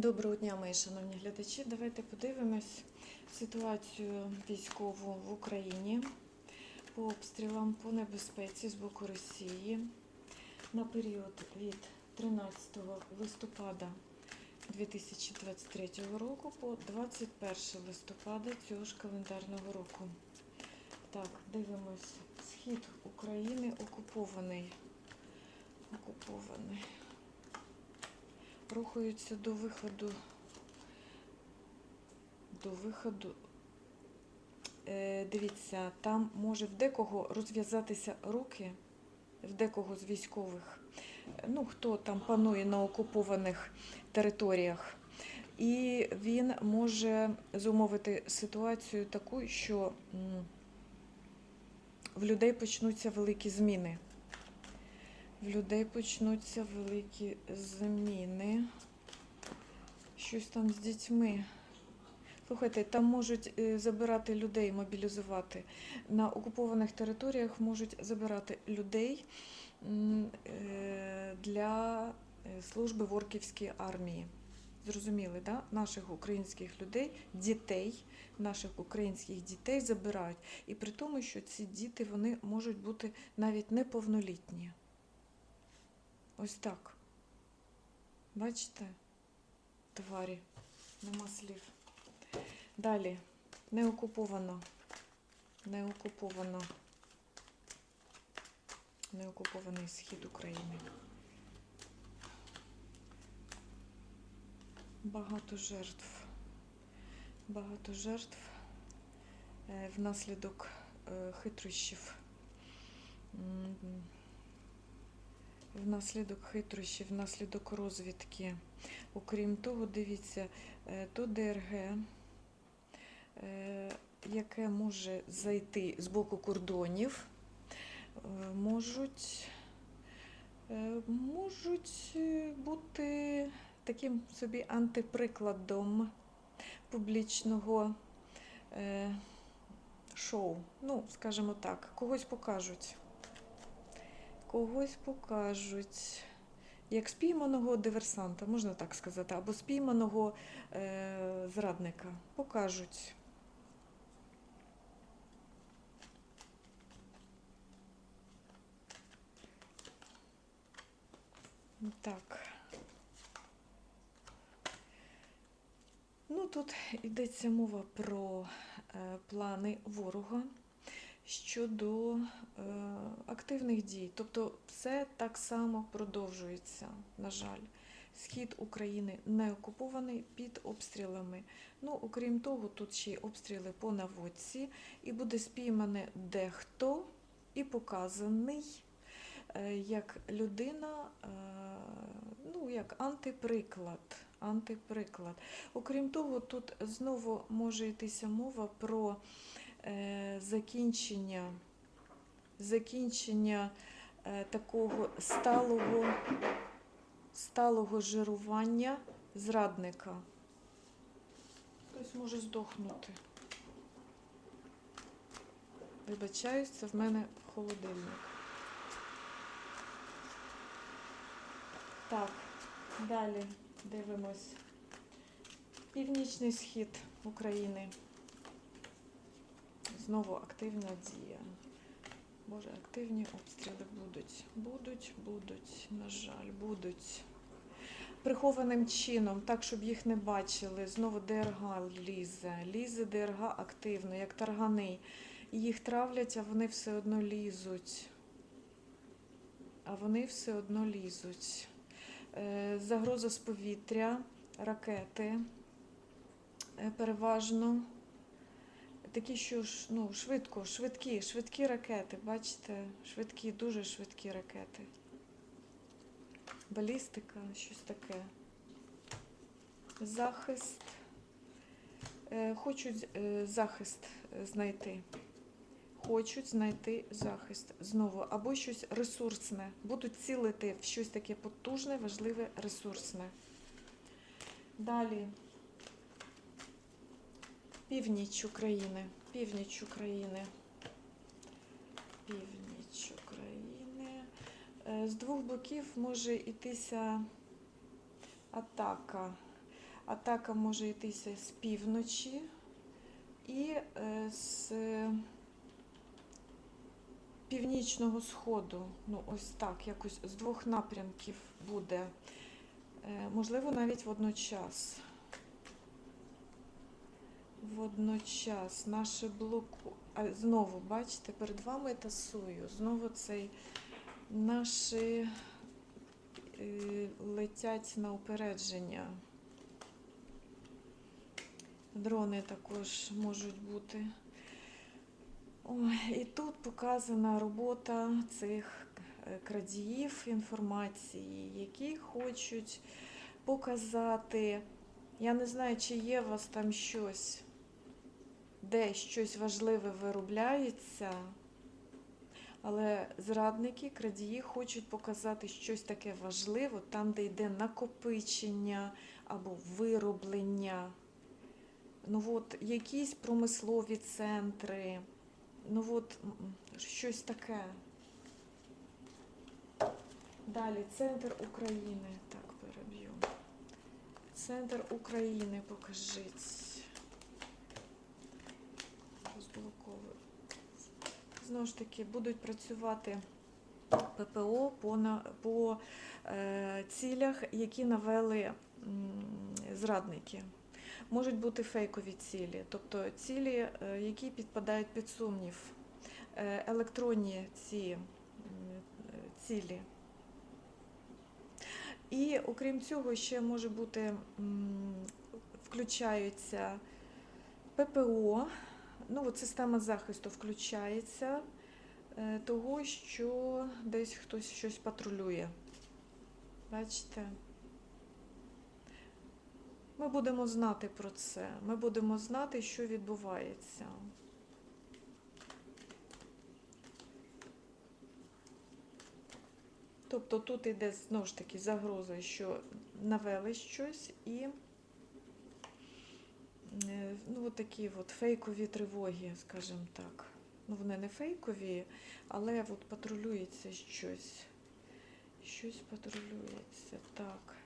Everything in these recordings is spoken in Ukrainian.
Доброго дня, мої шановні глядачі. Давайте подивимось ситуацію військову в Україні по обстрілам, по небезпеці з боку Росії на період від 13 листопада 2023 року по 21 листопада цього ж календарного року. Так, дивимось. Схід України окупований. Окупований рухаються до виходу. До виходу. Е, дивіться, там може в декого розв'язатися руки, в декого з військових, ну хто там панує на окупованих територіях. І він може зумовити ситуацію таку, що в людей почнуться великі зміни. В людей почнуться великі зміни. Щось там з дітьми. Слухайте, там можуть е, забирати людей, мобілізувати. На окупованих територіях можуть забирати людей е, для е, служби в Орківській армії. Зрозуміли, да? Наших українських людей, дітей, наших українських дітей забирають. І при тому, що ці діти вони можуть бути навіть неповнолітні. Ось так. Бачите? Тварі. Нема слів. Далі. Не окуповано. Не окуповано. Неокупований схід України. Багато жертв. Багато жертв е, внаслідок е, хитрощів. Внаслідок хитрощів, внаслідок розвідки. Окрім того, дивіться, е, то ДРГ, е, яке може зайти з боку кордонів, е, можуть, можуть бути таким собі антиприкладом публічного шоу. Ну, скажімо так, когось покажуть когось покажуть. Як спійманого диверсанта, можна так сказати, або спійманого е, зрадника. Покажуть. Так. Ну, тут йдеться мова про е, плани ворога щодо е, активних дій. Тобто все так само продовжується, на жаль. Схід України не окупований під обстрілами. Ну, окрім того, тут ще й обстріли по наводці, і буде спіймане дехто і показаний е, як людина, е, ну, як антиприклад. Антиприклад. Окрім того, тут знову може йтися мова про закінчення, закінчення е, такого сталого, сталого жирування зрадника. Хтось може здохнути. Вибачаюсь, це в мене холодильник. Так, далі дивимось. Північний схід України. Знову активна дія. Боже, активні обстріли будуть. Будуть, будуть, на жаль, будуть. Прихованим чином, так, щоб їх не бачили. Знову ДРГ лізе. Лізе ДРГ активно, як таргани. Їх травлять, а вони все одно лізуть. А вони все одно лізуть. Е, Загроза з повітря, ракети е, переважно. Такі, що ну, швидко, швидкі, швидкі ракети, бачите, швидкі, дуже швидкі ракети. Балістика, щось таке. Захист. Е, Хочуть е, захист е, знайти. Хочуть знайти захист знову, або щось ресурсне. Будуть цілити в щось таке потужне, важливе, ресурсне. Далі. Північ України. Північ України. Північ України. Е, З двох боків може йтися атака. Атака може йтися з півночі і е, з північного сходу. Ну, ось так, якось з двох напрямків буде. Е, Можливо, навіть водночас. Водночас наше блоку. А знову, бачите, перед вами тасую. Знову цей наші е, летять на упередження. Дрони також можуть бути. Ой, і тут показана робота цих е, крадіїв інформації, які хочуть показати. Я не знаю, чи є у вас там щось, де щось важливе виробляється, але зрадники, крадії хочуть показати щось таке важливе, там, де йде накопичення або вироблення. Ну от якісь промислові центри. Ну от щось таке. Далі центр України. Так, переб'ю. Центр України покажіть. Знову ж таки, будуть працювати ППО по, по е, цілях, які навели зрадники. Можуть бути фейкові цілі, тобто цілі, е, які підпадають під сумнів, Е, електронні ці цілі. І окрім цього, ще може бути, включаються ППО, ну от система захисту включається е, того, що десь хтось щось патрулює. Бачите? Ми будемо знати про це. Ми будемо знати, що відбувається. Тобто тут йде знову ж таки загроза, що навели щось і такі от фейкові тривоги, скажімо так. Ну, вони не фейкові, але от патрулюється щось. Щось патрулюється. Так.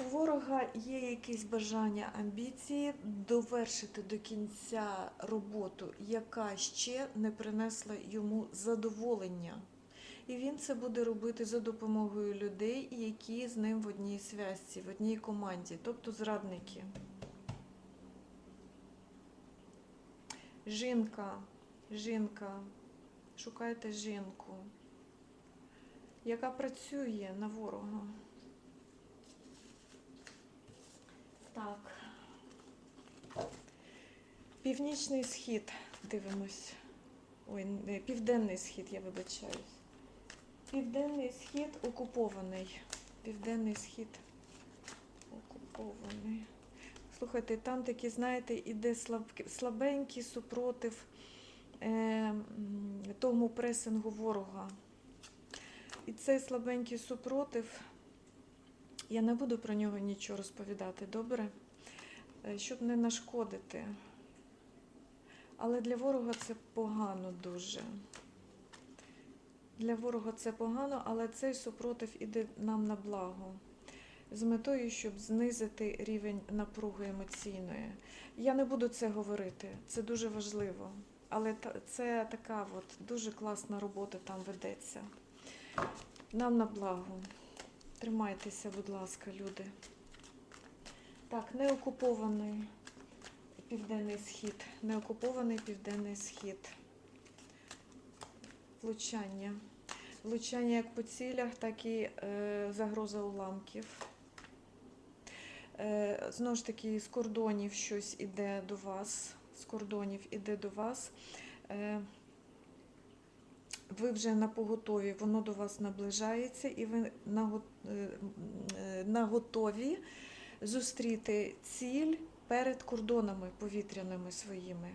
У ворога є якісь бажання, амбіції довершити до кінця роботу, яка ще не принесла йому задоволення. І він це буде робити за допомогою людей, які з ним в одній зв'язці, в одній команді, тобто зрадники. Жінка, жінка, шукайте жінку, яка працює на ворога. Так. Північний схід дивимось. Ой, не, південний схід, я вибачаюсь. Південний схід окупований. Південний схід окупований. Слухайте, там такі, знаєте, іде слабенький супротив е, тому пресингу ворога. І цей слабенький супротив, я не буду про нього нічого розповідати, добре? Е, Щоб не нашкодити. Але для ворога це погано дуже. Для ворога це погано, але цей супротив іде нам на благо. З метою, щоб знизити рівень напруги емоційної. Я не буду це говорити, це дуже важливо. Але це така от дуже класна робота там ведеться. Нам на благо. Тримайтеся, будь ласка, люди. Так, неокупований південний схід. Неокупований південний схід. Влучання. Влучання як по цілях, так і е, загроза уламків. Е, знову ж таки, з кордонів щось іде до вас. З кордонів іде до вас. Е, ви вже на поготові, воно до вас наближається, і ви на, е, на готові зустріти ціль перед кордонами повітряними своїми.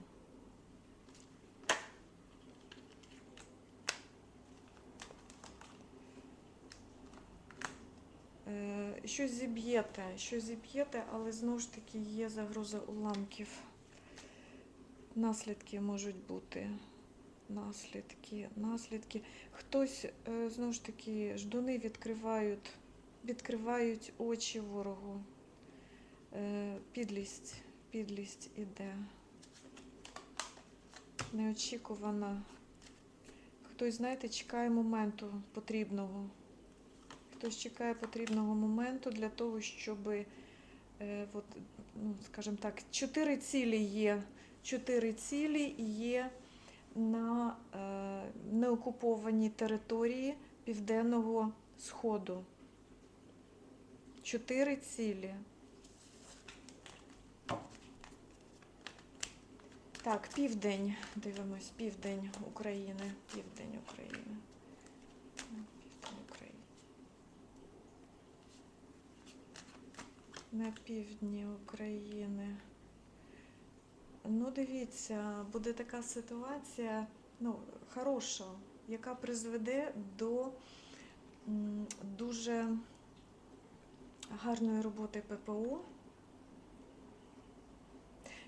Е, Щось зіб'єте, щось зіб'єте, але знову ж таки є загроза уламків. Наслідки можуть бути. Наслідки, наслідки. Хтось, е, знову ж таки, ждуни відкривають, відкривають очі ворогу. підлість, підлість іде. Неочікувана. Хтось, знаєте, чекає моменту потрібного. Хтось чекає потрібного моменту для того, щоб, е, от, ну, скажімо так, чотири цілі є. Чотири цілі є на е, неокупованій території Південного Сходу. Чотири цілі. Так, південь. Дивимось, південь України. Південь України. Південь України. На півдні України. Ну, дивіться, буде така ситуація, ну, хороша, яка призведе до дуже гарної роботи ППО,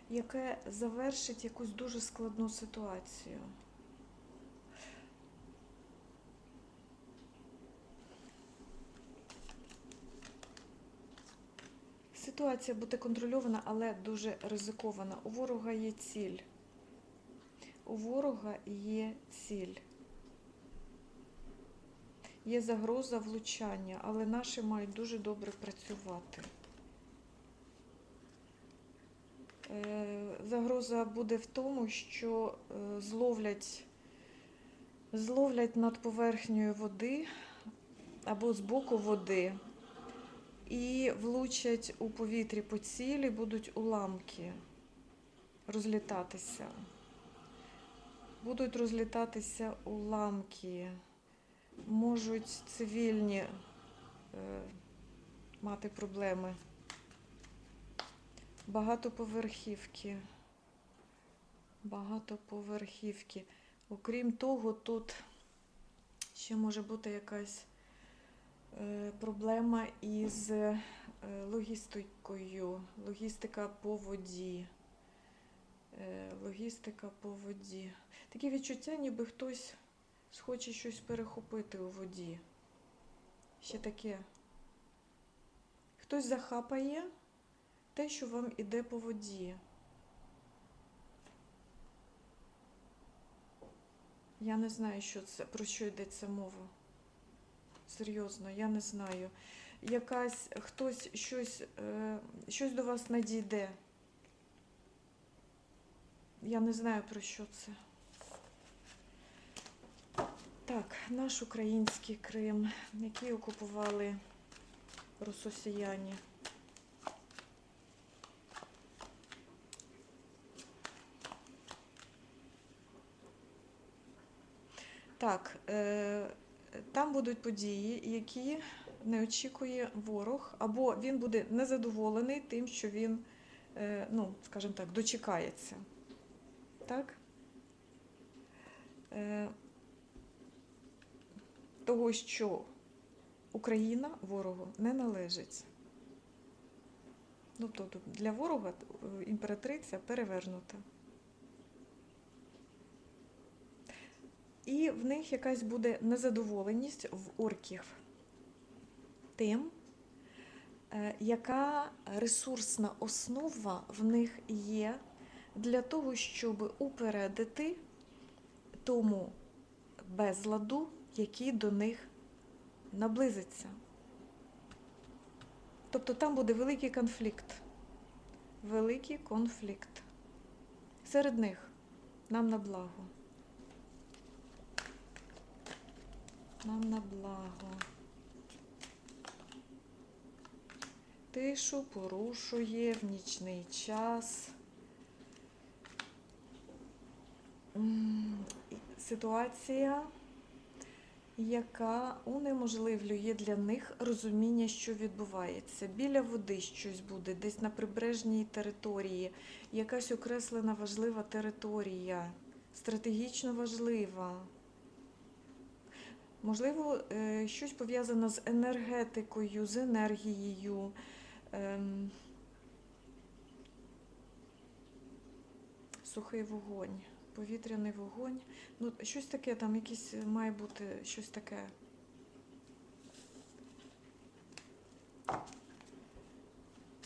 яке завершить якусь дуже складну ситуацію. Ситуація буде контрольована, але дуже ризикована. У ворога є ціль. У ворога є ціль. Є загроза влучання, але наші мають дуже добре працювати. Е, Загроза буде в тому, що е, зловлять, зловлять над поверхнею води або з боку води і влучать у повітрі по цілі, будуть уламки розлітатися. Будуть розлітатися уламки. Можуть цивільні е, мати проблеми. Багатоповерхівки. Багатоповерхівки. Окрім того, тут ще може бути якась проблема із е, логістикою. Логістика по воді. Е, Логістика по воді. Таке відчуття, ніби хтось схоче щось перехопити у воді. Ще таке. Хтось захапає те, що вам іде по воді. Я не знаю, що це, про що йдеться мова. Серйозно, я не знаю. Якась хтось щось, е, щось до вас надійде. Я не знаю про що це. Так, наш український Крим, який окупували рососіяни. Так, е, там будуть події, які не очікує ворог, або він буде незадоволений тим, що він, е, ну, скажімо так, дочекається. Так? Е, того, що Україна ворогу не належить. Ну, тобто для ворога е, імператриця перевернута. І в них якась буде незадоволеність в орків тим, е, яка ресурсна основа в них є для того, щоб упередити тому безладу, який до них наблизиться. Тобто там буде великий конфлікт. Великий конфлікт. Серед них нам на благо. Нам на благо. Тишу порушує в нічний час. Ситуація, яка унеможливлює для них розуміння, що відбувається. Біля води щось буде, десь на прибережній території, якась окреслена важлива територія, стратегічно важлива. Можливо, е, щось пов'язане з енергетикою, з енергією. ем, Сухий вогонь, повітряний вогонь. Ну, щось таке, там якісь має бути щось таке.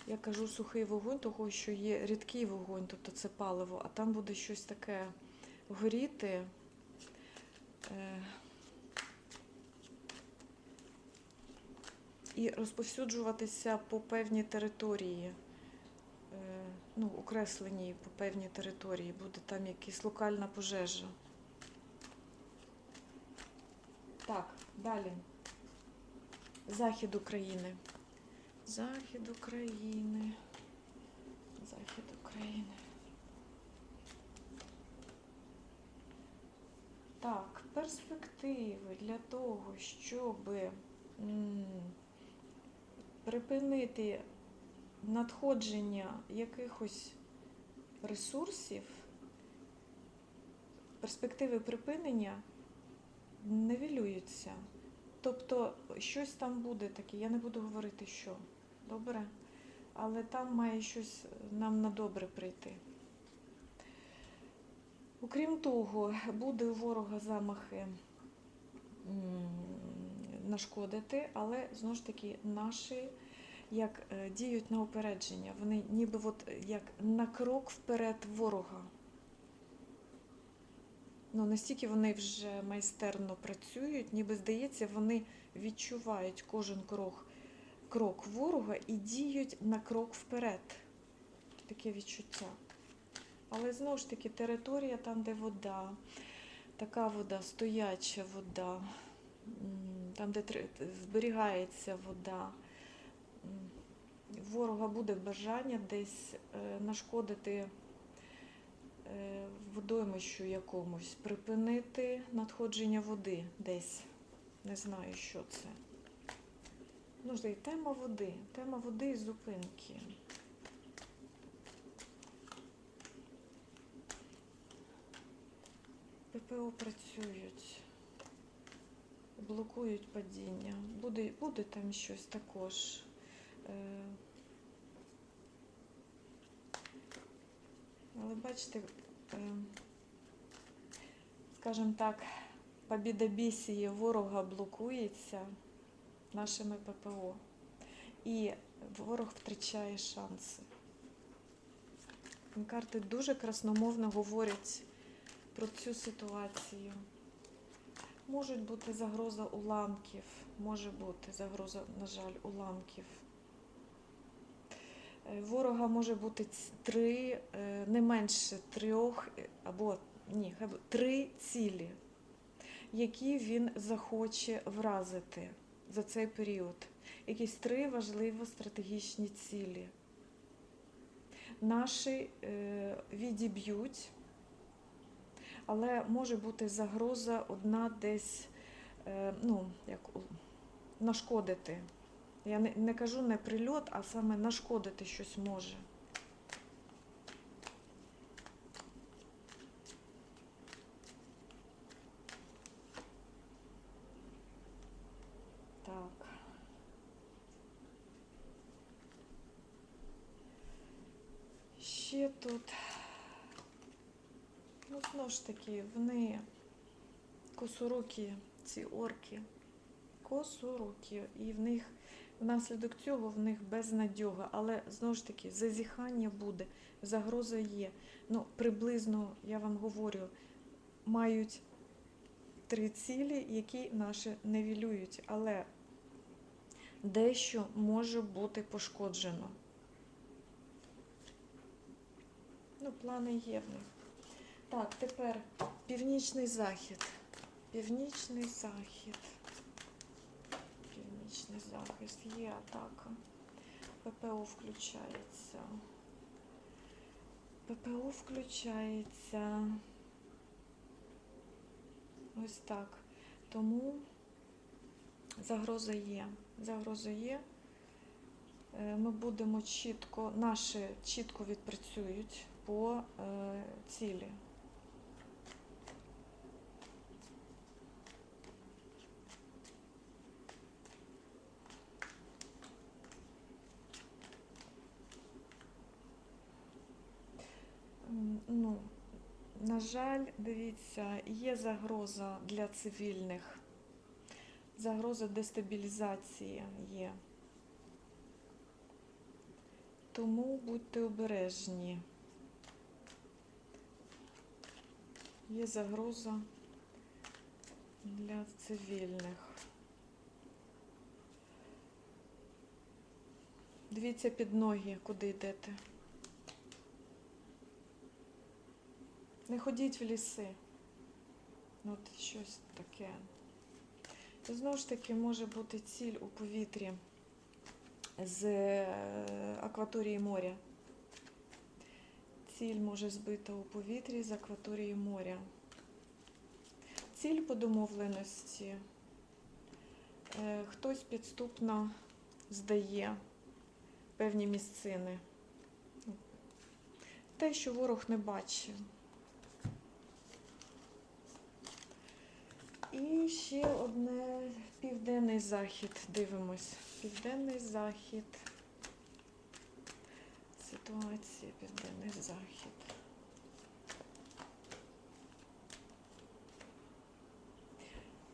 Я кажу сухий вогонь, того що є рідкий вогонь, тобто це паливо, а там буде щось таке горіти. І розповсюджуватися по певній території, е, ну, окресленій по певній території, буде там якась локальна пожежа. Так, далі. Захід України. Захід України. Захід України. Так, перспективи для того, щоб припинити надходження якихось ресурсів, перспективи припинення нивелюються. Тобто щось там буде таке, я не буду говорити, що. Добре? Але там має щось нам на добре прийти. Окрім того, буде у ворога замахи нашкодити, але знову ж таки наші як е, діють на опередження. Вони ніби от е, як на крок вперед ворога. Ну, настільки вони вже майстерно працюють, ніби здається, вони відчувають кожен крок, крок ворога і діють на крок вперед. Таке відчуття. Але знову ж таки, територія там, де вода, така вода, стояча вода, там, де зберігається вода. Ворога буде бажання десь е, нашкодити е, водоймищу якомусь, припинити надходження води десь. Не знаю, що це. Ну, ж і тема води. Тема води і зупинки. ППО працюють, блокують падіння. Буде, буде там щось також. Е, Але бачите, е, скажімо так, побідобісіє ворога блокується нашими ППО. І ворог втрачає шанси. Карти дуже красномовно говорять про цю ситуацію. Можуть бути загроза уламків, може бути загроза, на жаль, уламків. Е, Ворога може бути три, е, не менше трьох е, або ні, три цілі, які він захоче вразити за цей період. Якісь три важливі стратегічні цілі. Наші відіб'ють, але може бути загроза одна десь е, ну, як, нашкодити. Я не, не кажу не прильот, а саме нашкодити щось може. Так. Ще тут. Ну, знову ж таки, вони косорукі, ці орки. Косорукі. І в них Внаслідок цього в них безнадьога, але знову ж таки зазіхання буде, загроза є. Ну, приблизно, я вам говорю, мають три цілі, які наші невілюють, але дещо може бути пошкоджено. Ну, плани є в них. Так, тепер північний захід. Північний захід. Північний захист, є атака. ППО включається. ППО включається. Ось так. Тому загроза є. Загроза є. Е, Ми будемо чітко, наші чітко відпрацюють по е, цілі. Ну, на жаль, дивіться, є загроза для цивільних, загроза дестабілізації є. тому будьте обережні. Є загроза для цивільних. Дивіться під ноги, куди йдете. Не ходіть в ліси. От щось таке. І знову ж таки може бути ціль у повітрі з е, акваторії моря. Ціль може збита у повітрі з акваторії моря. Ціль по домовленості. Е, Хтось підступно здає певні місцини. Те, що ворог не бачив. І ще одне південний захід. Дивимось. Південний захід. Ситуація, південний захід.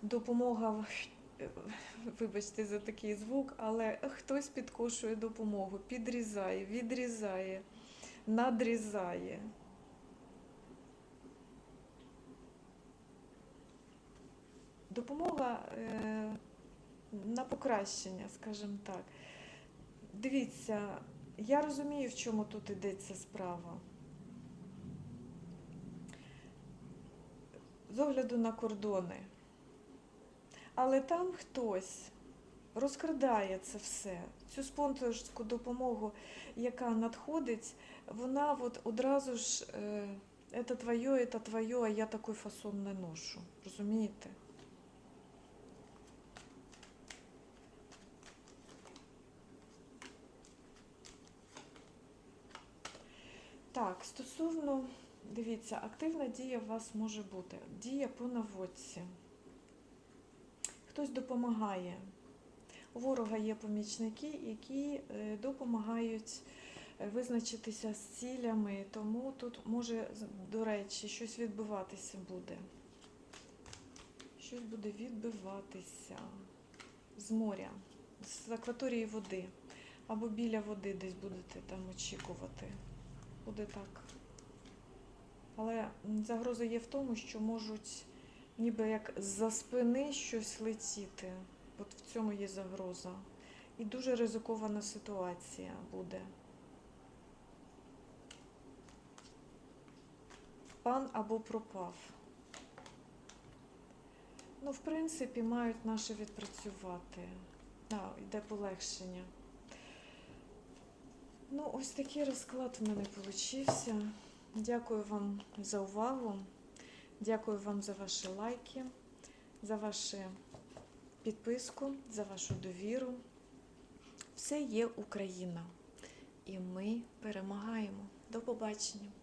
Допомога, вибачте за такий звук, але хтось підкошує допомогу, підрізає, відрізає, надрізає. Допомога е, на покращення, скажімо так. Дивіться, я розумію, в чому тут йдеться справа. З огляду на кордони. Але там хтось розкрадає це все. Цю спонсорську допомогу, яка надходить, вона от одразу ж е, це твоє, це твоє, а я такий фасон не ношу. Розумієте? Так, стосовно, дивіться, активна дія у вас може бути. Дія по наводці. Хтось допомагає. У ворога є помічники, які е, допомагають е, визначитися з цілями, тому тут може, до речі, щось відбиватися буде. Щось буде відбиватися з моря, з акваторії води. Або біля води десь будете там очікувати. Буде так. Але загроза є в тому, що можуть ніби як з-за спини щось летіти. От в цьому є загроза. І дуже ризикована ситуація буде. Пан або пропав. Ну, в принципі, мають наше відпрацювати. А, йде полегшення. Ну, ось такий розклад в мене вийшов. Дякую вам за увагу. Дякую вам за ваші лайки, за вашу підписку, за вашу довіру. Все є Україна. І ми перемагаємо. До побачення!